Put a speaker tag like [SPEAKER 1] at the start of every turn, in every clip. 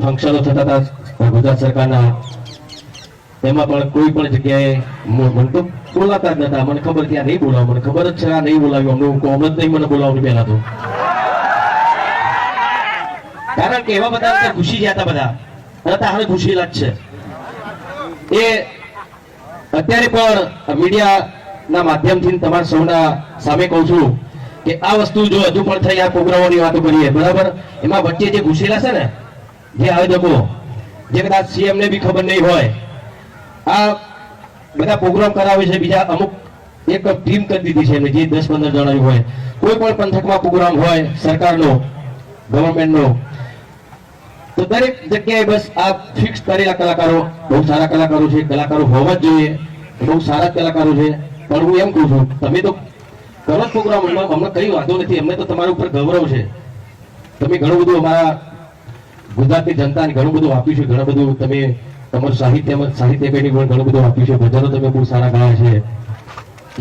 [SPEAKER 1] ફંક્શનો થતા હતા ગુજરાત સરકારના. એમાં પણ કોઈ પણ જગ્યાએ મને તો બોલાતા જ નતા મને ખબર ત્યાં નહીં બોલાવ. મને ખબર જ છે આ નહીં બોલાવ્યું. અમને હું કોમ જ નહીં મને બોલાવવાનું પહેલા તો કારણ કે એવા બધા ઘૂસી ગયા હતા બધા. અને તારે ઘૂસેલા જ છે. એ અત્યારે પણ મીડિયાના માધ્યમથી તમારા સૌના સામે કહું છું કે આ વસ્તુ જો હજુ પણ થઈ, આ પ્રોગ્રામોની વાતો કરીએ, બરાબર? એમાં વચ્ચે જે ઘૂસેલા છે ને જે આયોજકો જે કદાચ સીએમ ને બી ખબર નહીં હોય, આ બધા પ્રોગ્રામ કરાવે છે, બીજા અમુક એક ટીમ કરી દીધી છે, જે દસ પંદર જણા હોય. કોઈ પણ પંથકમાં પ્રોગ્રામ હોય, સરકારનો ગવર્મેન્ટનો તો દરેક જગ્યાએ બસ આ ફિક્સ કરેલા કલાકારો. બહુ સારા કલાકારો છે, કલાકારો હોવા જ જોઈએ. બહુ સારા કલાકારો છે. પણ હું એમ કહું છું, તમે તો કરો પ્રોગ્રામ અમને કઈ વાંધો નથી. અમને તો તમારા ઉપર ગૌરવ છે. તમે ઘણું બધું અમારા ગુજરાતની જનતાને ઘણું બધું આપ્યું છે, ઘણું બધું તમે તમારું સાહિત્ય સાહિત્ય પેઢી પણ ઘણું બધું આપ્યું છે, ભજનો તમે બહુ સારા ગાયા છે.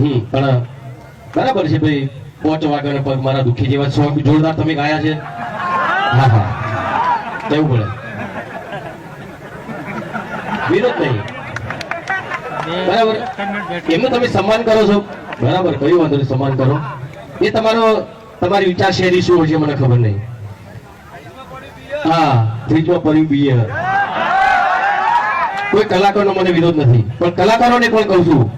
[SPEAKER 1] હમ, પણ બરાબર છે ભાઈ, પોચ વાગણ પગ મારા દુઃખી જેવા સોંગ જોરદાર તમે ગાયા છે. હા હા. કેવું પડે? વિરોધ નહીં. બરાબર. એમનું તમે સન્માન કરો છો. બરાબર, કયું વાંધો નહીં, સન્માન કરો. એ તમારો, તમારી વિચાર શૈલી શું હોય છે મને ખબર નહીં. હા, ત્રીજો પરિબીય કોઈ કલાકારનો મને વિરોધ નથી, પણ કલાકારોને પણ કહું છું.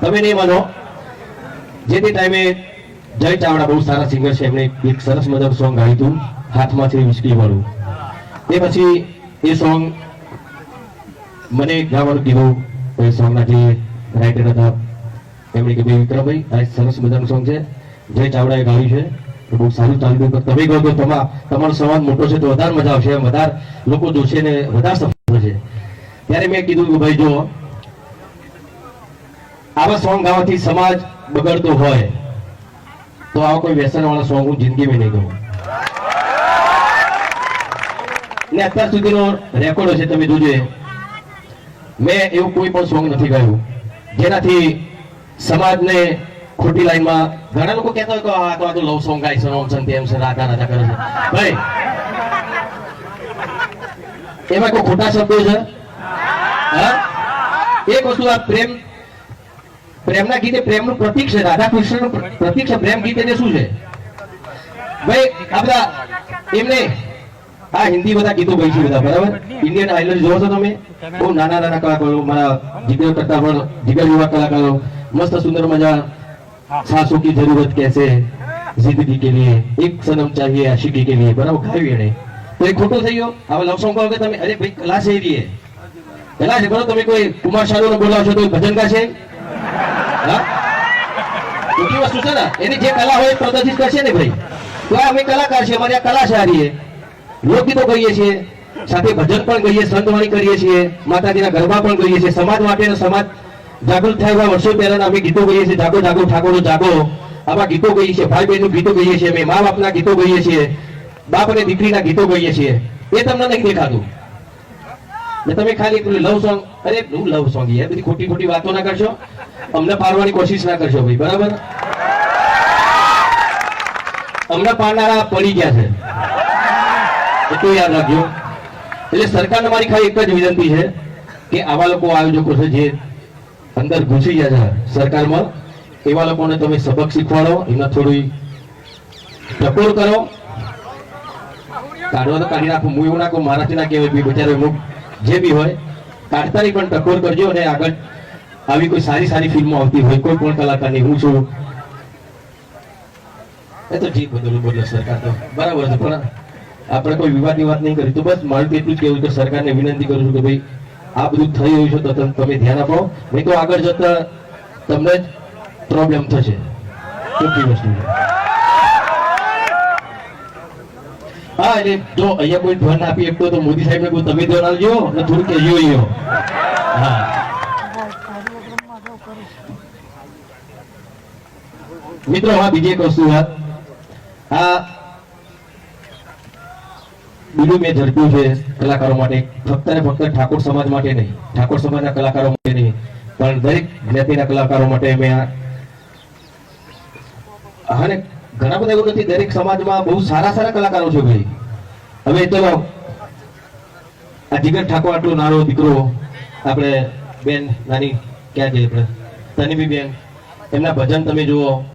[SPEAKER 1] તમે નહીં માનો. જે તે ટાઈમે જય ચાવડા બહુ સારા સિંગર છે, એમણે એક સરસ મજાનું સોંગ ગાયું હતું, હાથમાંથી વિસ્કી વાળું. એ પછી એ સોંગ મને ગાવાનું કીધું એ સોંગના જે રાઇટર હતા, એમણે કીધું, વિક્રમભાઈ, આ સરસ મજાનું સોંગ છે. જય ચાવડાએ ગાયું છે. તો બહુ સારું ચાલ્યું પણ તમે કહો તો તમા, તમારો સંવાદ મોટો છે તો વધારે મજા આવશે. વધારે લોકો જોશે ને વધારે સફળ થશે. ત્યારે મેં કીધું કે, ભાઈ જો આવા સોંગ ગાવાથી સમાજ બગડતો હોય, તો આવા કોઈ વ્યસન વાળા સોંગ હું જિંદગીમાં નહીં ગાઉં. ને અત્યાર સુધીનો રેકોર્ડ છે તમે જોજો મેં એવું કોઈ પણ સોંગ નથી ગાયું. જેનાથી સમાજને ખોટી લાઈનમાં ઘણા લોકો કહેતા હોય કે આ તો આ તો લવ સોંગ ગાય છે ઓમ છે તેમ છે, રાધા રાધા કરે છે. ભાઈ, એમાં કોઈ ખોટા શબ્દો છે? હા? એક વસ્તુ આ પ્રેમ, પ્રેમના ગીતે પ્રેમનું પ્રતીક છે રાધા કૃષ્ણનું પ્ર- પ્રતીક છે, પ્રેમ ગીત એટલે શું છે? ભાઈ, આ બધા એમને હા, હિન્દી બધા ગીતો ગઈ બધા, બરાબર? ઇન્ડિયન આઇડલ જોવો છો તમે? બહુ નાના નાના કલાકારો, મારા જીગર કરતા પણ જીગર યુવા કલાકારો, મસ્ત સુંદર મજા સાસુ કી જરૂરત કેસે જિંદગી કે લીએ, એક સનમ ચાહીએ, આશિકી કે લીએ, બરાબર? ગાયું એને તો એ ખોટો થઈ ગયો. હવે લવ સોંગ કહો કે તમે, અરે ભાઈ, કલા છે એવી કલા છે, બરાબર? તમે કોઈ કુમાર શાહનો બોલાવો છો તો ભજન ગા છે હા છે ને? એની જે કલા હોય પ્રદર્શિત કરશે ને ભાઈ? તો અમે કલાકાર છે અમારી આ કલા છે હારીએ લોકગીતો કરીએ છીએ, સાથે ભજન પણ કરીએ સંતવાણી કરીએ છીએ, માતાજીના ગરબા પણ કરીએ છીએ. સમાજ માટે સમાજ જાગૃત થાય વર્ષો પહેલા અમે ગીતો ગાઈએ છીએ. જાગો જાગો ઠાકોરો જાગો. આવા ગીતો કહીએ છીએ. ભાઈ બહેનનું ગીતો કહીએ છીએ. અમે મા બાપના ગીતો કહીએ છીએ. બાપ અને દીકરીના ગીતો કહીએ છીએ. એ તમને નહીં દેખાતું. ને તમે ખાલી પેલું લવ સોંગ અરે, હું લવ સોંગ એ બધી ખોટી ખોટી વાતો ના કરશો. અમને પારવાની કોશિશ ના કરશો ભાઈ. બરાબર? અમને પાડનારા પડી ગયા છે. એટલું યાદ રાખજો. એટલે સરકારને મારી ખાલી એક જ વિનંતી છે કે આવા લોકો આયોજકો છે જે અંદર ઘૂસી ગયા છે સરકારમાં, એવા લોકોને તમે સબક શીખવાડો એમને થોડી ટકોર કરો. કાઢવા તો કાઢી નાખો, હું એવું નાખું મારાથી ના કહેવાય, બી બચારે અમુક જે બી હોય, કાઢતાની પણ ટકોર કરજો અને આગળ આવી કોઈ સારી સારી ફિલ્મો આવતી હોય, કોઈ પણ કલાકારની, હું છું. એ તો ઠીક બધું બોલે સરકાર તો બરાબર છે, પણ આપણે કોઈ વિવાદની વાત નહીં કરી. તો બસ મારું એટલું જ કહેવું કે સરકારને વિનંતી કરું છું કે ભાઈ, આ બધું થઈ રહ્યું છે તો તમે ધ્યાન આપો. નહીં તો આગળ જતા તમને જ પ્રોબ્લેમ થશે. ખોટી વસ્તુ હા, એટલે જો અહીંયા કોઈ ધ્વન આપી શકતો તો મોદી સાહેબ ને કોઈ તમે ધ્વન આવજો અને થોડું કહેજો હા. મિત્રો, હા, બીજી એક વસ્તુ વાત. આ બીજું મેં ઝડપ્યું છે કલાકારો માટે. ફક્ત ને ફક્ત ઠાકોર સમાજ માટે નહીં. ઠાકોર સમાજના કલાકારો માટે નહીં. પણ દરેક જ્ઞાતિના કલાકારો માટે મેં આ અને ઘણા બધા એવું નથી, દરેક સમાજમાં બહુ સારા સારા કલાકારો છે ભાઈ. હવે ચલો, આ જીગર ઠાકોર આટલો નાનો દીકરો, આપણે બેન, નાની ક્યાં જઈએ આપણે? તનીબી બેન, એમના ભજન તમે જુઓ.